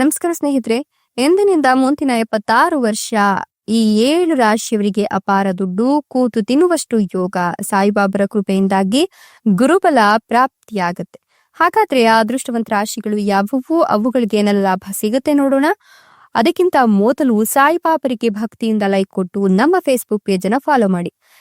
ನಮಸ್ಕಾರ ಸ್ನೇಹಿತರೆ, ಎಂದಿನಿಂದ ಮುಂದಿನ ಎಪ್ಪತ್ತಾರು ವರ್ಷ ಈ ಏಳು ರಾಶಿಯವರಿಗೆ ಅಪಾರ ದುಡ್ಡು, ಕೂತು ತಿನ್ನುವಷ್ಟು ಯೋಗ ಸಾಯಿಬಾಬರ ಕೃಪೆಯಿಂದಾಗಿ ಗುರುಬಲ ಪ್ರಾಪ್ತಿಯಾಗತ್ತೆ. ಹಾಗಾದ್ರೆ ಆ ಅದೃಷ್ಟವಂತ ರಾಶಿಗಳು ಯಾವುವು? ಅವುಗಳಿಗೆ ಏನೆಲ್ಲ ಲಾಭ ಸಿಗುತ್ತೆ ನೋಡೋಣ. ಅದಕ್ಕಿಂತ ಮೊದಲು ಸಾಯಿಬಾಬರಿಗೆ ಭಕ್ತಿಯಿಂದ ಲೈಕ್ ಕೊಟ್ಟು ನಮ್ಮ ಫೇಸ್ಬುಕ್ ಪೇಜ್ ಅನ್ನ ಫಾಲೋ ಮಾಡಿ.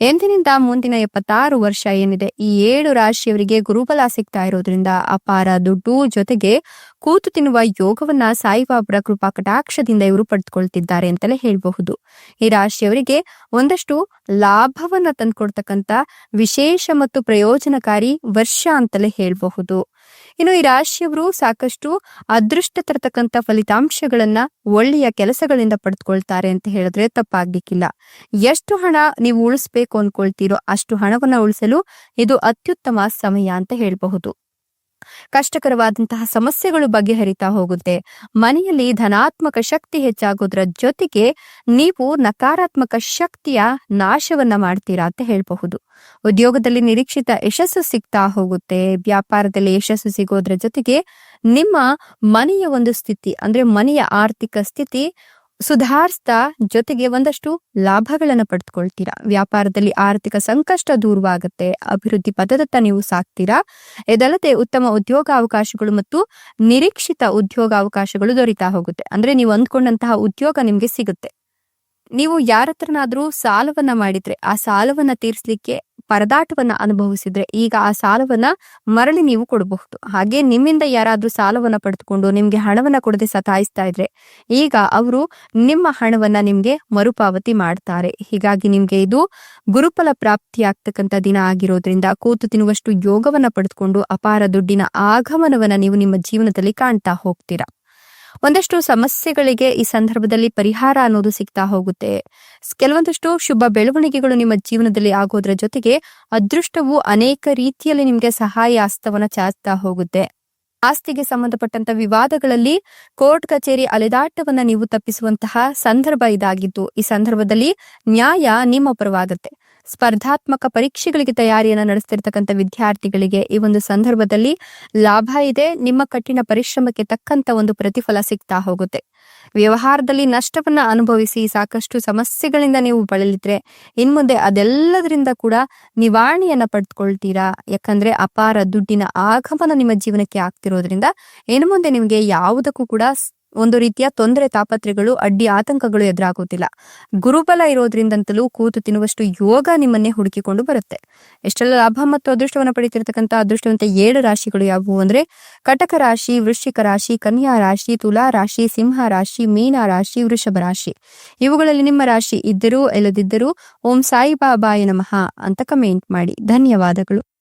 ಎಂದಿನಿಂದ ಮುಂದಿನ ಎಪ್ಪತ್ತಾರು ವರ್ಷ ಏನಿದೆ, ಈ ಏಳು ರಾಶಿಯವರಿಗೆ ಗುರುಬಲ ಸಿಗ್ತಾ ಇರೋದ್ರಿಂದ ಅಪಾರ ದುಡ್ಡು ಜೊತೆಗೆ ಕೂತು ತಿನ್ನುವ ಯೋಗವನ್ನ ಸಾಯಿಬಾಬರ ಕೃಪಾ ಕಟಾಕ್ಷದಿಂದ ಇವರು ಪಡೆದುಕೊಳ್ತಿದ್ದಾರೆ ಅಂತಲೇ ಹೇಳಬಹುದು. ಈ ರಾಶಿಯವರಿಗೆ ಒಂದಷ್ಟು ಲಾಭವನ್ನ ತಂದ್ಕೊಡ್ತಕ್ಕಂತ ವಿಶೇಷ ಮತ್ತು ಪ್ರಯೋಜನಕಾರಿ ವರ್ಷ ಅಂತಲೇ ಹೇಳಬಹುದು. ಇನ್ನು ಈ ರಾಶಿಯವರು ಸಾಕಷ್ಟು ಅದೃಷ್ಟ ತರತಕ್ಕಂತ ಫಲಿತಾಂಶಗಳನ್ನ ಒಳ್ಳೆಯ ಕೆಲಸಗಳಿಂದ ಪಡೆದುಕೊಳ್ತಾರೆ ಅಂತ ಹೇಳಿದ್ರೆ ತಪ್ಪಾಗ್ಲಿಕ್ಕಿಲ್ಲ. ಎಷ್ಟು ಹಣ ನೀವು ಉಳಿಸ್ಬೇಕು ಅನ್ಕೊಳ್ತೀರೋ ಅಷ್ಟು ಹಣವನ್ನ ಉಳಿಸಲು ಇದು ಅತ್ಯುತ್ತಮ ಸಮಯ ಅಂತ ಹೇಳಬಹುದು. ಕಷ್ಟಕರವಾದಂತಹ ಸಮಸ್ಯೆಗಳು ಬಗೆಹರಿತಾ ಹೋಗುತ್ತೆ. ಮನೆಯಲ್ಲಿ ಧನಾತ್ಮಕ ಶಕ್ತಿ ಹೆಚ್ಚಾಗೋದ್ರ ಜೊತೆಗೆ ನೀವು ನಕಾರಾತ್ಮಕ ಶಕ್ತಿಯ ನಾಶವನ್ನ ಮಾಡ್ತೀರಾ ಅಂತ ಹೇಳಬಹುದು. ಉದ್ಯೋಗದಲ್ಲಿ ನಿರೀಕ್ಷಿತ ಯಶಸ್ಸು ಸಿಗ್ತಾ ಹೋಗುತ್ತೆ. ವ್ಯಾಪಾರದಲ್ಲಿ ಯಶಸ್ಸು ಸಿಗೋದ್ರ ಜೊತೆಗೆ ನಿಮ್ಮ ಮನೆಯ ಒಂದು ಸ್ಥಿತಿ, ಅಂದ್ರೆ ಮನೆಯ ಆರ್ಥಿಕ ಸ್ಥಿತಿ ಸುಧಾರಿಸ್ತಾ ಜೊತೆಗೆ ಒಂದಷ್ಟು ಲಾಭಗಳನ್ನು ಪಡೆದುಕೊಳ್ತೀರಾ? ವ್ಯಾಪಾರದಲ್ಲಿ ಆರ್ಥಿಕ ಸಂಕಷ್ಟ ದೂರವಾಗುತ್ತೆ, ಅಭಿವೃದ್ಧಿ ಪದದತ್ತ ನೀವು ಸಾಕ್ತೀರಾ ಇದಲ್ಲದೆ ಉತ್ತಮ ಉದ್ಯೋಗಾವಕಾಶಗಳು ಮತ್ತು ನಿರೀಕ್ಷಿತ ಉದ್ಯೋಗಾವಕಾಶಗಳು ದೊರೀತಾ ಹೋಗುತ್ತೆ. ಅಂದ್ರೆ ನೀವು ಅಂದ್ಕೊಂಡಂತಹ ಉದ್ಯೋಗ ನಿಮ್ಗೆ ಸಿಗುತ್ತೆ. ನೀವು ಯಾರತ್ರನಾದ್ರೂ ಸಾಲವನ್ನ ಮಾಡಿದ್ರೆ ಆ ಸಾಲವನ್ನ ತೀರಿಸಲಿಕ್ಕೆ ಪರದಾಟವನ್ನ ಅನುಭವಿಸಿದ್ರೆ ಈಗ ಆ ಸಾಲವನ್ನ ಮರಳಿ ನೀವು ಕೊಡಬಹುದು. ಹಾಗೆ ನಿಮ್ಮಿಂದ ಯಾರಾದ್ರೂ ಸಾಲವನ್ನ ಪಡೆದುಕೊಂಡು ನಿಮ್ಗೆ ಹಣವನ್ನ ಕೊಡದೆ ಸತಾಯಿಸ್ತಾ ಇದ್ರೆ ಈಗ ಅವರು ನಿಮ್ಮ ಹಣವನ್ನ ನಿಮ್ಗೆ ಮರುಪಾವತಿ ಮಾಡ್ತಾರೆ. ಹೀಗಾಗಿ ನಿಮ್ಗೆ ಇದು ಗುರುಫಲ ಪ್ರಾಪ್ತಿಯಾಗ್ತಕ್ಕಂಥ ದಿನ ಆಗಿರೋದ್ರಿಂದ ಕೂತು ತಿನ್ನುವಷ್ಟು ಯೋಗವನ್ನ ಪಡೆದುಕೊಂಡು ಅಪಾರ ದುಡ್ಡಿನ ಆಗಮನವನ್ನ ನೀವು ನಿಮ್ಮ ಜೀವನದಲ್ಲಿ ಕಾಣ್ತಾ ಹೋಗ್ತೀರಾ. ಒಂದಷ್ಟು ಸಮಸ್ಯೆಗಳಿಗೆ ಈ ಸಂದರ್ಭದಲ್ಲಿ ಪರಿಹಾರ ಅನ್ನೋದು ಸಿಗ್ತಾ ಹೋಗುತ್ತೆ. ಕೆಲವೊಂದಷ್ಟು ಶುಭ ಬೆಳವಣಿಗೆಗಳು ನಿಮ್ಮ ಜೀವನದಲ್ಲಿ ಆಗೋದ್ರ ಜೊತೆಗೆ ಅದೃಷ್ಟವು ಅನೇಕ ರೀತಿಯಲ್ಲಿ ನಿಮ್ಗೆ ಸಹಾಯ ಹಸ್ತವನ್ನ ಚಾಚ್ತಾ ಹೋಗುತ್ತೆ. ಆಸ್ತಿಗೆ ಸಂಬಂಧಪಟ್ಟಂತ ವಿವಾದಗಳಲ್ಲಿ ಕೋರ್ಟ್ ಕಚೇರಿ ಅಲೆದಾಟವನ್ನ ನೀವು ತಪ್ಪಿಸುವಂತಹ ಸಂದರ್ಭ ಇದಾಗಿದ್ದು, ಈ ಸಂದರ್ಭದಲ್ಲಿ ನ್ಯಾಯ ನಿಮ್ಮ ಪರವಾಗುತ್ತೆ ಸ್ಪರ್ಧಾತ್ಮಕ ಪರೀಕ್ಷೆಗಳಿಗೆ ತಯಾರಿಯನ್ನ ನಡೆಸ್ತಿರ್ತಕ್ಕಂಥ ವಿದ್ಯಾರ್ಥಿಗಳಿಗೆ ಈ ಒಂದು ಸಂದರ್ಭದಲ್ಲಿ ಲಾಭ ಇದೆ, ನಿಮ್ಮ ಕಠಿಣ ಪರಿಶ್ರಮಕ್ಕೆ ತಕ್ಕಂತ ಒಂದು ಪ್ರತಿಫಲ ಸಿಗ್ತಾ ಹೋಗುತ್ತೆ. ವ್ಯವಹಾರದಲ್ಲಿ ನಷ್ಟವನ್ನ ಅನುಭವಿಸಿ, ಸಾಕಷ್ಟು ಸಮಸ್ಯೆಗಳಿಂದ ನೀವು ಬಳಲಿದ್ರೆ, ಇನ್ಮುಂದೆ ಅದೆಲ್ಲದರಿಂದ ಕೂಡ ನಿವಾರಣೆಯನ್ನ ಪಡೆದುಕೊಳ್ತೀರಾ ಯಾಕಂದ್ರೆ ಅಪಾರ ದುಡ್ಡಿನ ಆಗಮನ ನಿಮ್ಮ ಜೀವನಕ್ಕೆ ಆಗ್ತಿರೋದ್ರಿಂದ ಇನ್ನು ಮುಂದೆ ನಿಮಗೆ ಯಾವುದಕ್ಕೂ ಕೂಡ ಒಂದು ರೀತಿಯ ತೊಂದರೆ ತಾಪತ್ರೆಗಳು, ಅಡ್ಡಿ ಆತಂಕಗಳು ಎದುರಾಗುವುದಿಲ್ಲ. ಗುರುಬಲ ಇರೋದ್ರಿಂದಂತಲೂ ಕೂತು ತಿನ್ನುವಷ್ಟು ಯೋಗ ನಿಮ್ಮನ್ನೇ ಹುಡುಕಿಕೊಂಡು ಬರುತ್ತೆ. ಎಷ್ಟೆಲ್ಲ ಲಾಭ ಮತ್ತು ಅದೃಷ್ಟವನ್ನು ಪಡಿತಿರ್ತಕ್ಕಂಥ ಅದೃಷ್ಟವಂತ ಏಳು ರಾಶಿಗಳು ಯಾವುವು ಅಂದ್ರೆ, ಕಟಕ ರಾಶಿ, ವೃಶ್ಚಿಕ ರಾಶಿ, ಕನ್ಯಾ ರಾಶಿ, ತುಲಾ ರಾಶಿ, ಸಿಂಹ ರಾಶಿ, ಮೀನ ರಾಶಿ, ವೃಷಭ ರಾಶಿ. ಇವುಗಳಲ್ಲಿ ನಿಮ್ಮ ರಾಶಿ ಇದ್ದರೂ, ಇಲ್ಲದಿದ್ದರೂ ಓಂ ಸಾಯಿ ಬಾಬಾಯ ನಮಃ ಅಂತ ಕಮೆಂಟ್ ಮಾಡಿ. ಧನ್ಯವಾದಗಳು.